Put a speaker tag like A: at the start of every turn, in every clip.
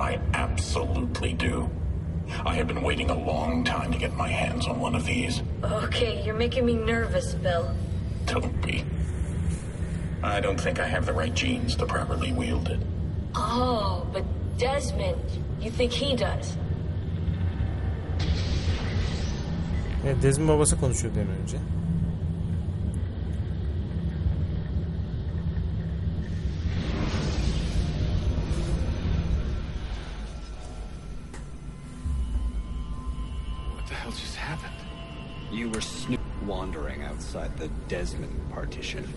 A: I absolutely do. I have been waiting a long time to get my hands on one of these.
B: Okay, you're making me nervous, Bill.
A: Don't be. I don't think I have the right genes to properly wield it.
B: Oh, but Desmond, you think he does?
C: Evet, Desmond babası konuşuyor demin önce.
D: Desmond partition.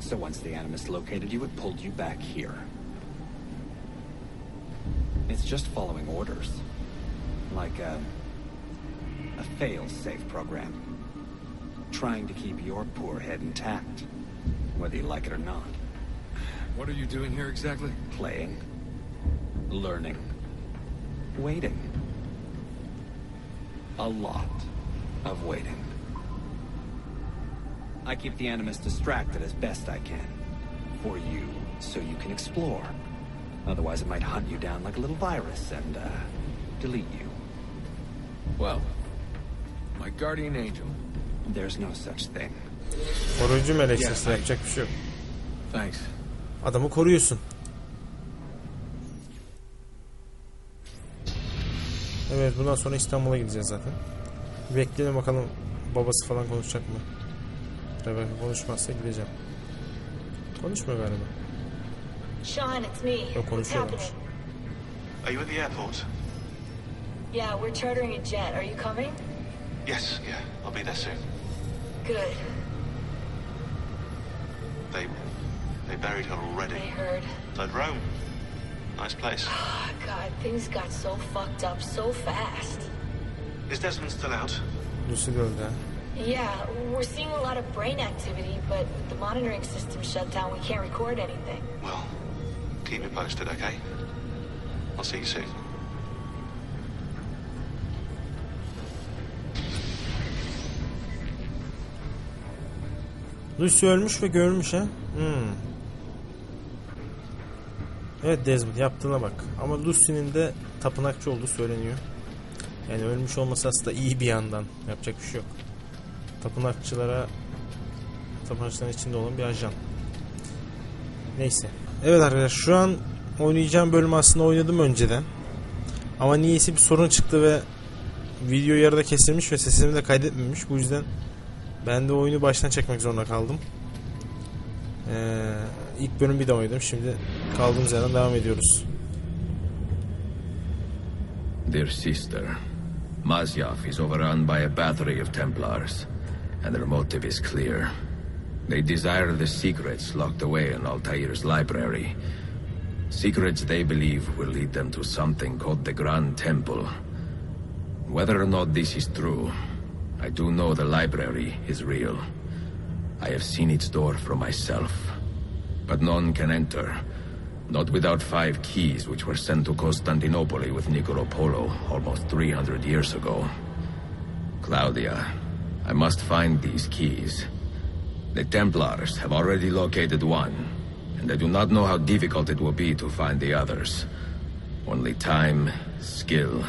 D: So once the Animus located you, it pulled you back here. It's just following orders. Like a... a fail-safe program. Trying to keep your poor head intact. Whether you like it or not.
E: What are you doing here exactly?
D: Playing. Learning. Waiting. A lot of waiting. I keep the Animus distracted as best I can. For you, so you can explore. Otherwise, it might hunt you down like a little virus and, uh, delete you.
E: Well, my guardian angel.
D: There's no such thing.
C: Koruyucu melek
E: Ya,
C: sesi
E: ay-
C: yapacak bir şey yok.
E: Thanks.
C: Adamı koruyorsun. Evet bundan sonra İstanbul'a gideceğiz zaten. Bekleyelim bakalım babası falan konuşacak mı? Rebecca konuşmazsa gideceğim. Konuşmuyor galiba.
B: Sean, it's me.
C: Yok
B: What's
C: konuşuyormuş.
B: happening?
F: Are you at the airport?
B: Yeah, we're chartering a jet. Are you coming?
F: Yes, yeah. I'll be there soon.
B: Good.
F: They they buried her
B: I
F: already.
B: heard.
F: At Rome. Nice place.
B: Oh, God, things got so fucked up so fast.
F: Is Desmond still out?
C: Lucy de öldü ha.
B: Yeah, we're seeing a lot of brain activity, but with the monitoring system shut down, we can't record anything.
F: Well, keep me posted, okay? I'll see you soon.
C: Lucy ölmüş ve görmüş ha. Hmm. Evet Desmond yaptığına bak. Ama Lucy'nin de tapınakçı olduğu söyleniyor. Yani ölmüş olması aslında iyi bir yandan. Yapacak bir şey yok. Tapınakçılara tapınakçıların içinde olan bir ajan. Neyse. Evet arkadaşlar şu an oynayacağım bölümü aslında oynadım önceden. Ama niyeyse bir sorun çıktı ve video yarıda kesilmiş ve sesimi de kaydetmemiş. Bu yüzden ben de oyunu baştan çekmek zorunda kaldım. Ee, ilk bölüm bir de oynadım. Şimdi kaldığımız yerden devam ediyoruz.
G: Dear sister, Masyaf is overrun by a battery of Templars, and their motive is clear. They desire the secrets locked away in Altair's library. Secrets they believe will lead them to something called the Grand Temple. Whether or not this is true, I do know the library is real. I have seen its door from myself. But none can enter, not without five keys which were sent to Constantinople with Niccolo Polo almost 300 years ago. Claudia, I must find these keys. The Templars have already located one, and I do not know how difficult it will be to find the others. Only time, skill,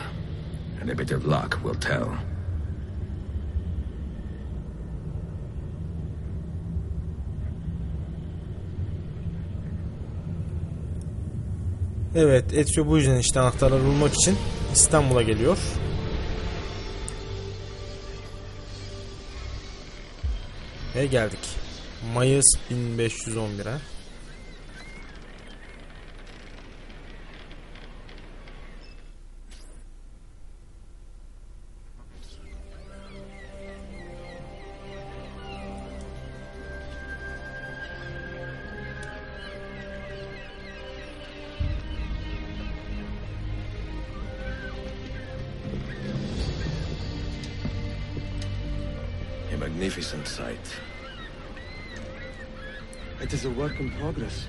G: and a bit of luck will tell.
C: Evet Ezio bu yüzden işte anahtarları bulmak için İstanbul'a geliyor. Ve geldik. Mayıs 1511'e.
G: Magnificent sight.
H: It is a work in progress.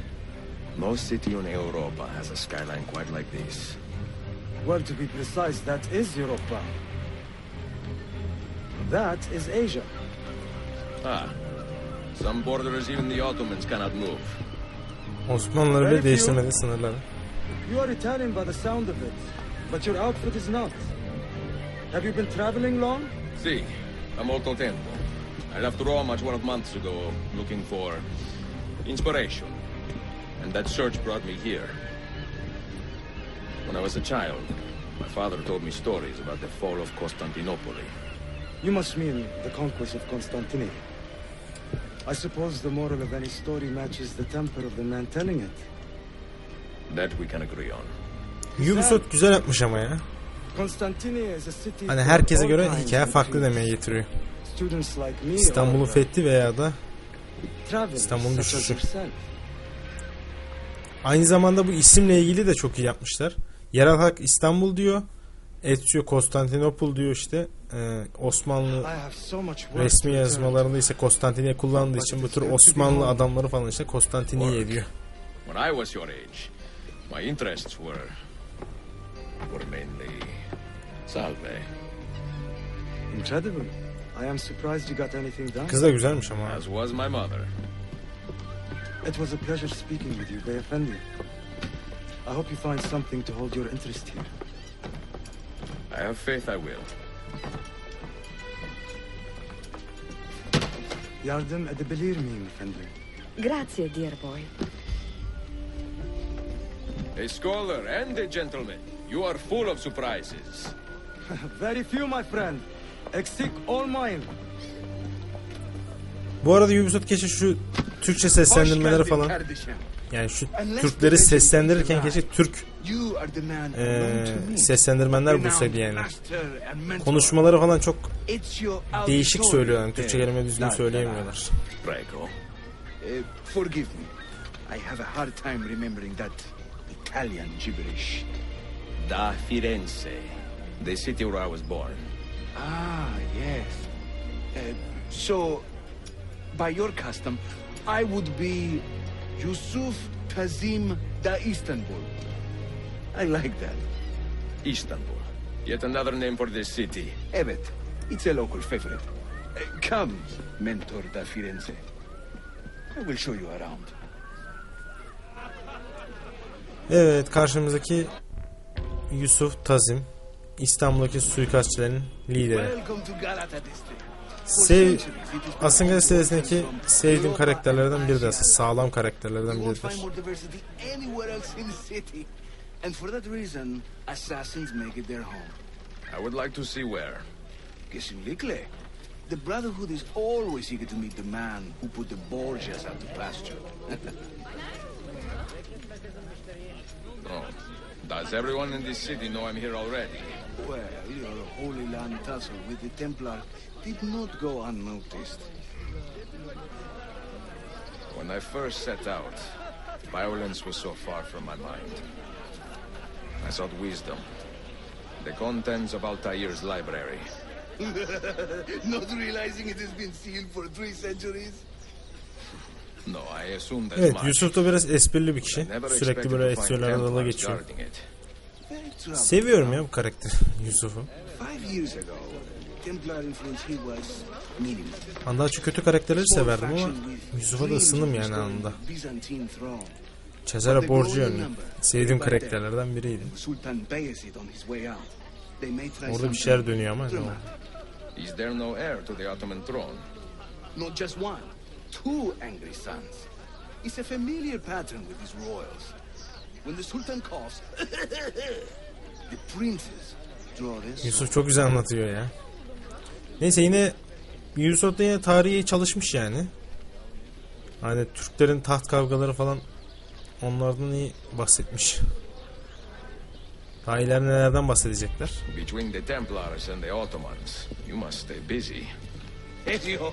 G: No city in Europa has a skyline quite like this.
H: Well, to be precise, that is Europa. That is Asia.
G: Ah. Some borders even the Ottomans cannot move.
C: Osmanlıları bile değiştirmedi sınırları.
H: You are Italian by the sound of it, but your outfit is not. Have you been traveling long?
G: See, I'm molto tempo. I left Rome 12 months ago looking for inspiration. And that search brought me here. When I was a child, my father told me stories about the fall of Constantinople.
H: You must mean the conquest of Constantinople. I suppose the moral of any story matches the temper of the man telling it.
G: That we can agree on.
C: Ubisoft güzel yapmış ama ya.
H: Constantinople is a city
C: Hani herkese göre hikaye farklı demeye getiriyor.
H: Students like me
C: İstanbul'un
H: uh,
C: fethi veya da İstanbul'un düşüşü. aynı zamanda bu isimle ilgili de çok iyi yapmışlar. Yerel halk İstanbul diyor. Ezio Konstantinopol diyor işte. Ee, Osmanlı resmi yazmalarında ise Konstantiniye kullandığı için bu tür Osmanlı adamları falan işte Konstantiniye diyor.
G: When I was your age, my interests were were mainly salve.
H: Incredible. I am surprised you got anything done.
C: Kız da güzelmiş ama.
G: As was my mother.
H: It was a pleasure speaking with you, Beyefendi. I hope you find something to hold your interest here.
G: I have faith I will.
H: Yardım edebilir miyim efendim?
I: Grazie, dear boy.
G: A scholar and a gentleman. You are full of surprises.
H: Very few, my friend. Eksik olmayın.
C: Bu arada Ubisoft keşke şu Türkçe seslendirmeleri falan yani şu Türkleri seslendirirken keşke Türk eee, seslendirmenler bulsaydı yani. Konuşmaları falan çok değişik söylüyor yani Türkçe kelime düzgün söyleyemiyorlar.
J: Forgive me. I have a hard time remembering that Italian gibberish.
G: Da Firenze, the city where I was born.
J: Ah, yes. Uh, so, by your custom, I would be Yusuf Kazim da Istanbul. I like that.
G: Istanbul. Yet another name for this city.
J: Evet, it's a local favorite. Uh, come, Mentor da Firenze. I will show you around.
C: Evet karşımızdaki Yusuf Tazim İstanbul'daki suikastçilerin lideri. Sev, Asınga serisindeki sevdiğim karakterlerden biri de sağlam karakterlerden biridir.
J: And for that reason, assassins make it their home.
G: I would like to see where.
J: Kesinlikle. The Brotherhood is always eager to meet the man who put the Borgias out to pasture.
G: Oh. Does everyone in this city know I'm here already?
J: well, your Holy Land tussle with the Templar did not go unnoticed.
G: When I first set out, violence was so far from my mind. I sought wisdom. The contents of Altair's library.
J: not realizing it has been sealed for three centuries?
C: Evet. Yusuf da biraz esprili bir kişi. Sürekli böyle dalga
G: Templars
C: geçiyor. Seviyorum ya bu karakter Yusuf'u. Daha çok kötü karakterleri severdim ama Yusuf'a da ısındım yani anında. Cesare Borgia'nın sevdiğim karakterlerden biriydi. Orada bir şeyler dönüyor ama ne oldu?
J: dramatic.
G: Is there no heir to the Ottoman throne?
J: Not just one, two angry sons. It's a familiar pattern with these royals. When the Sultan coughs, the princes draw their
C: Yusuf çok güzel anlatıyor ya. Neyse yine Yusuf da yine tarihi çalışmış yani. Hani Türklerin taht kavgaları falan onlardan iyi bahsetmiş. Daha ileride nelerden bahsedecekler?
G: Between the Templars and the Ottomans, you must stay busy.
J: Ezio,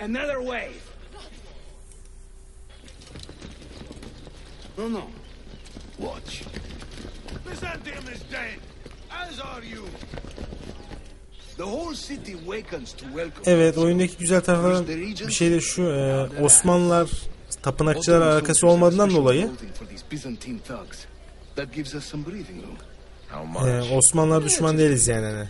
J: Another wave! No, no. Watch. Byzantium is dead, as are you. The whole city wakens to welcome
C: Evet oyundaki güzel taraflardan bir şey de şu e, Osmanlılar tapınakçılar alakası olmadığından dolayı
J: for these Byzantine thugs. That gives us some breathing room.
G: How
C: e? Osmanlılar düşman değiliz yani. hani.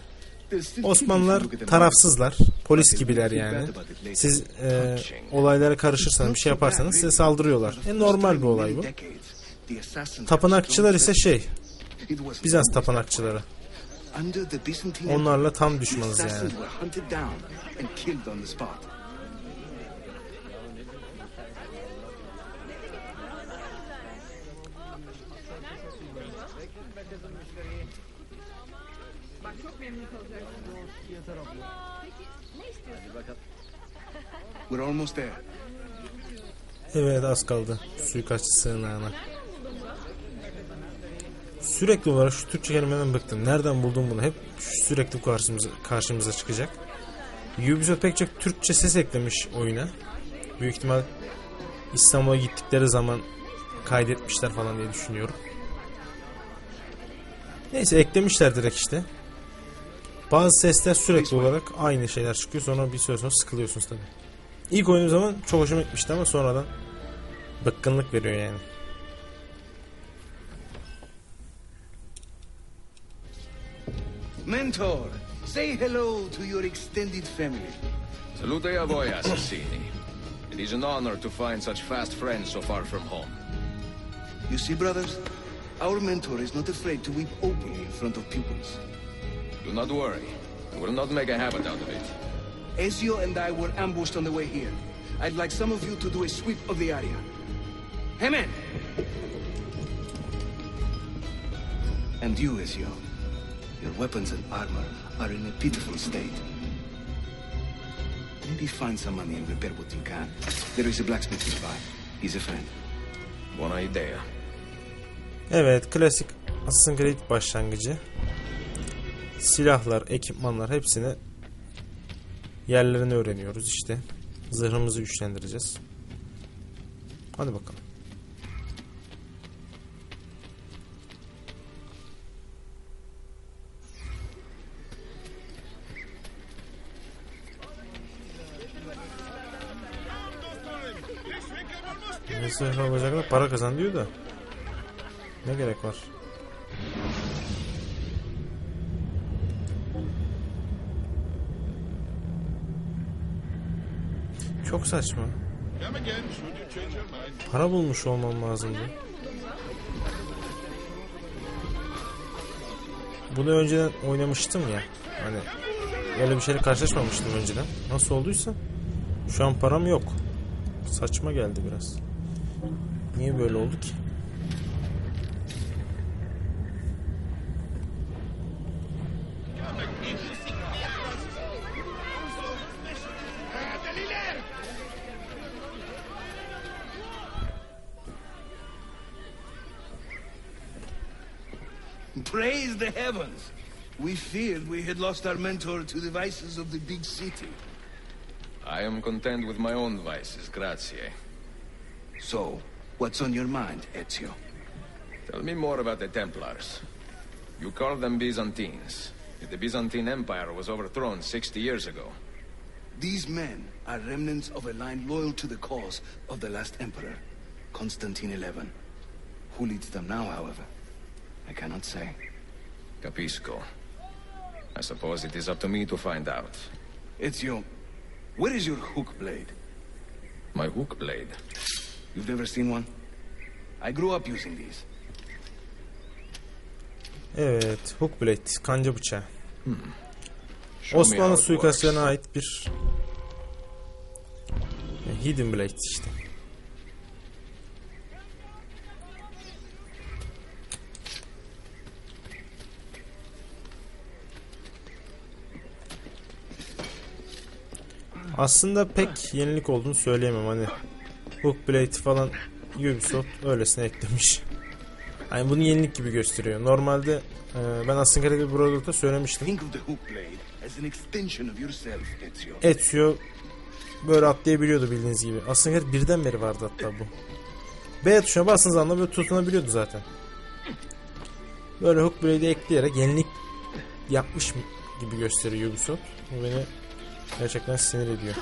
C: Osmanlılar tarafsızlar, polis gibiler yani. Siz e, olaylara karışırsanız, bir şey yaparsanız size saldırıyorlar. E, normal bir olay bu. Tapınakçılar ise şey, Bizans tapınakçıları. Onlarla tam düşmanız yani.
J: Almost there.
C: Evet az kaldı suikastçı sığınağına. Sürekli olarak şu Türkçe kelimeden bıktım. Nereden buldum bunu? Hep sürekli karşımıza, karşımıza çıkacak. Ubisoft pek çok Türkçe ses eklemiş oyuna. Büyük ihtimal İstanbul'a gittikleri zaman kaydetmişler falan diye düşünüyorum. Neyse eklemişler direkt işte. Bazı sesler sürekli olarak aynı şeyler çıkıyor. Sonra bir süre sonra sıkılıyorsunuz tabii. İlk oynadığım zaman çok hoşuma gitmişti ama sonradan bıkkınlık veriyor yani.
J: Mentor, say hello to your extended family.
G: Salute a voi, assassini. It is an honor to find such fast friends so far from home.
J: You see, brothers, our mentor is not afraid to weep openly in front of pupils.
G: Do not worry. I will not make a habit out of it.
J: Ezio and I were ambushed on the way here. I'd like some of you to do a sweep of the area. Hemen! And you, Ezio. Your weapons and armor are in a pitiful state. Maybe find some money and repair what you can. There is a blacksmith nearby. He's a friend.
G: Buona idea.
C: Evet klasik Assassin's Creed başlangıcı. Silahlar, ekipmanlar hepsini yerlerini öğreniyoruz işte. Zırhımızı güçlendireceğiz. Hadi bakalım. Ne zırh alacaklar para kazan diyor da. Ne gerek var? Çok saçma. Para bulmuş olmam lazımdı. Bunu önceden oynamıştım ya. Hani öyle bir şeyle karşılaşmamıştım önceden. Nasıl olduysa şu an param yok. Saçma geldi biraz. Niye böyle oldu ki?
J: Praise the heavens! We feared we had lost our mentor to the vices of the big city.
G: I am content with my own vices, grazie.
J: So, what's on your mind, Ezio?
G: Tell me more about the Templars. You call them Byzantines. Yet the Byzantine Empire was overthrown 60 years ago.
J: These men are remnants of a line loyal to the cause of the last emperor, Constantine XI. Who leads them now, however? I cannot say.
G: Capisco. I suppose it is up to me to find out.
J: Ezio, where is your hook blade?
G: My hook blade.
J: You've never seen one? I grew up using these.
C: Evet, hook blade, kanca bıçağı. Hmm.
G: Show me how
C: Osmanlı
G: it
C: suikastçılarına
G: works.
C: ait bir hidden blade işte. Aslında pek yenilik olduğunu söyleyemem hani Hook Blade falan Ubisoft öylesine eklemiş. Hani bunu yenilik gibi gösteriyor. Normalde e, ben Assassin's Creed Brotherhood'da söylemiştim.
J: Ezio.
C: Böyle atlayabiliyordu bildiğiniz gibi. Aslında birden beri vardı hatta bu. B tuşuna bastığınız anda böyle tutunabiliyordu zaten. Böyle hook blade'i ekleyerek yenilik yapmış gibi gösteriyor Ubisoft. Bu beni gerçekten sinir ediyor.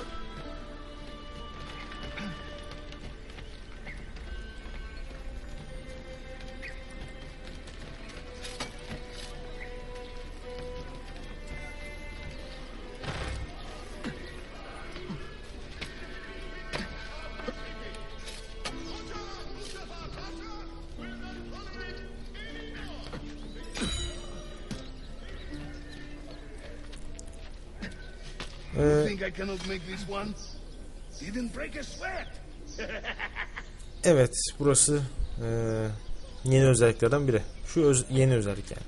C: evet burası e, yeni özelliklerden biri. Şu öz- yeni özellik yani.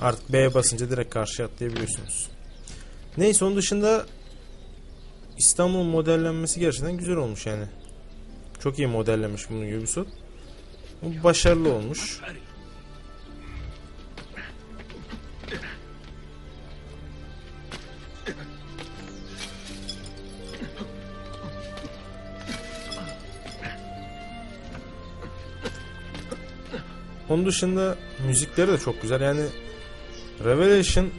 C: Artık B'ye basınca direkt karşıya atlayabiliyorsunuz. Neyse onun dışında İstanbul modellenmesi gerçekten güzel olmuş yani. Çok iyi modellemiş bunu Ubisoft. Bu başarılı olmuş. Onun dışında müzikleri de çok güzel. Yani Revelation e,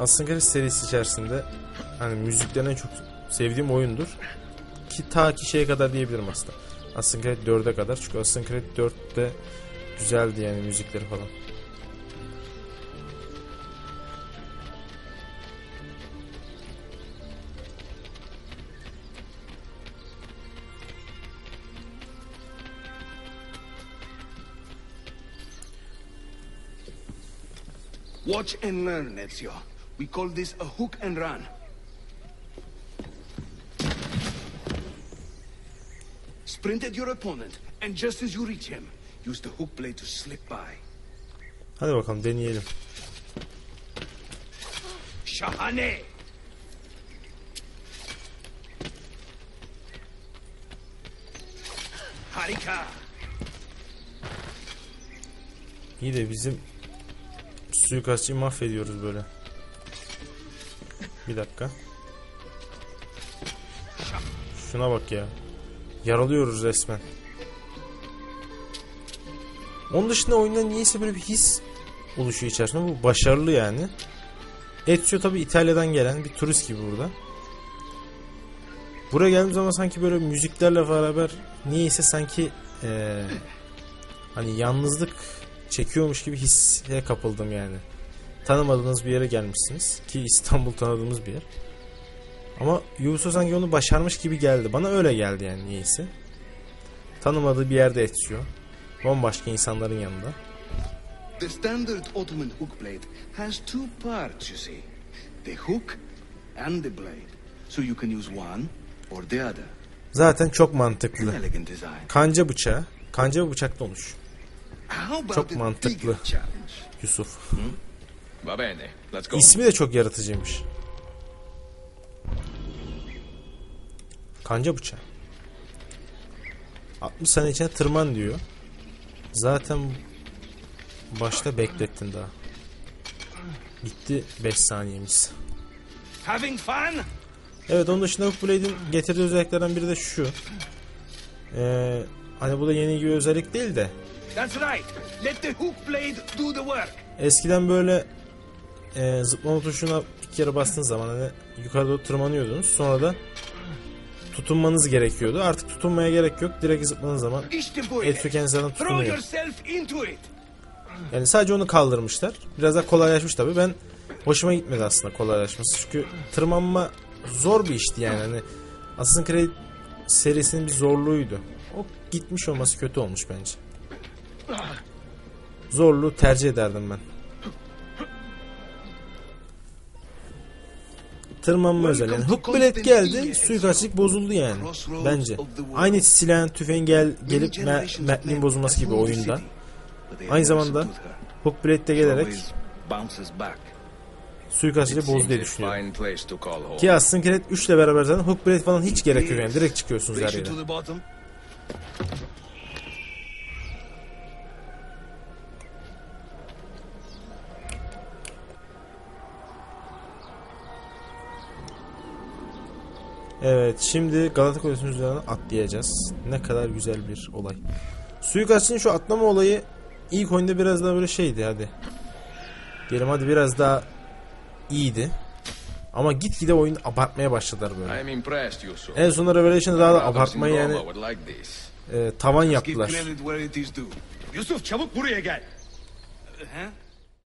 C: Assassin's Creed serisi içerisinde hani müziklerini en çok sevdiğim oyundur. Ki ta ki şeye kadar diyebilirim aslında. Assassin's Creed 4'e kadar. Çünkü Assassin's Creed 4'te güzeldi yani müzikleri falan.
J: Watch and learn, Ezio. We call this a hook and run. Sprint at your opponent, and just as you reach him, use the hook blade to slip by.
C: Hadi bakalım deneyelim.
J: Shahane! Harika!
C: İyi de bizim suikastçıyı mahvediyoruz böyle. Bir dakika. Şuna bak ya. Yaralıyoruz resmen. Onun dışında oyunda niyeyse böyle bir his oluşuyor içerisinde. Bu başarılı yani. Ezio tabi İtalya'dan gelen bir turist gibi burada. Buraya geldiğim zaman sanki böyle müziklerle beraber niyeyse sanki eee, hani yalnızlık çekiyormuş gibi hisse kapıldım yani. Tanımadığınız bir yere gelmişsiniz ki İstanbul tanıdığımız bir yer. Ama Ubisoft sanki onu başarmış gibi geldi. Bana öyle geldi yani niyeyse. Tanımadığı bir yerde etiyor. Bambaşka insanların yanında.
J: The standard Ottoman hook blade has two parts, you see. The hook and the blade. So you can use one or the other.
C: Zaten çok
J: An
C: mantıklı. Kanca bıçağı. Kanca bıçaklı olmuş. Çok mantıklı. Yusuf. İsmi de çok yaratıcıymış. Kanca bıçağı. 60 saniye içine tırman diyor. Zaten başta beklettin daha. Bitti 5 saniyemiz.
J: Having fun?
C: Evet onun dışında Hook Blade'in getirdiği özelliklerden biri de şu. Ee, hani bu da yeni gibi özellik değil de
J: That's right. Let the hook blade do the work.
C: Eskiden böyle e, zıplama tuşuna bir kere bastığınız zaman hani yukarı doğru tırmanıyordunuz. Sonra da tutunmanız gerekiyordu. Artık tutunmaya gerek yok. Direkt zıpladığınız zaman
J: İşte bu.
C: Etsu kendisi zaten
J: Throw
C: tutunuyor. Yani sadece onu kaldırmışlar. Biraz daha kolaylaşmış tabii. Ben hoşuma gitmedi aslında kolaylaşması. Çünkü tırmanma zor bir işti yani. Hani Assassin's Creed serisinin bir zorluğuydu. O gitmiş olması kötü olmuş bence. Zorluğu tercih ederdim ben. Tırmanma özel yani. Hook Blade geldi, suikastçılık bozuldu yani. Bence. Aynı silahın tüfeğin gel, gelip me- metnin bozulması gibi oyunda. Aynı zamanda Hook Blade de gelerek suikastçılığı bozdu diye düşünüyorum. Ki Assassin's Creed 3 ile beraber zaten Hook Blade falan hiç gerek yok yani. Direkt çıkıyorsunuz her yere. Evet şimdi Galata Kulesi'nin üzerine atlayacağız. Ne kadar güzel bir olay. Suikastçının şu atlama olayı ilk oyunda biraz daha böyle şeydi hadi. Diyelim hadi biraz daha iyiydi. Ama gitgide oyun abartmaya başladılar böyle.
G: I'm impressed, Yusuf.
C: En sonunda Revelation'da daha da abartmayı yani e, tavan yaptılar.
D: Yusuf çabuk buraya gel.
J: Huh?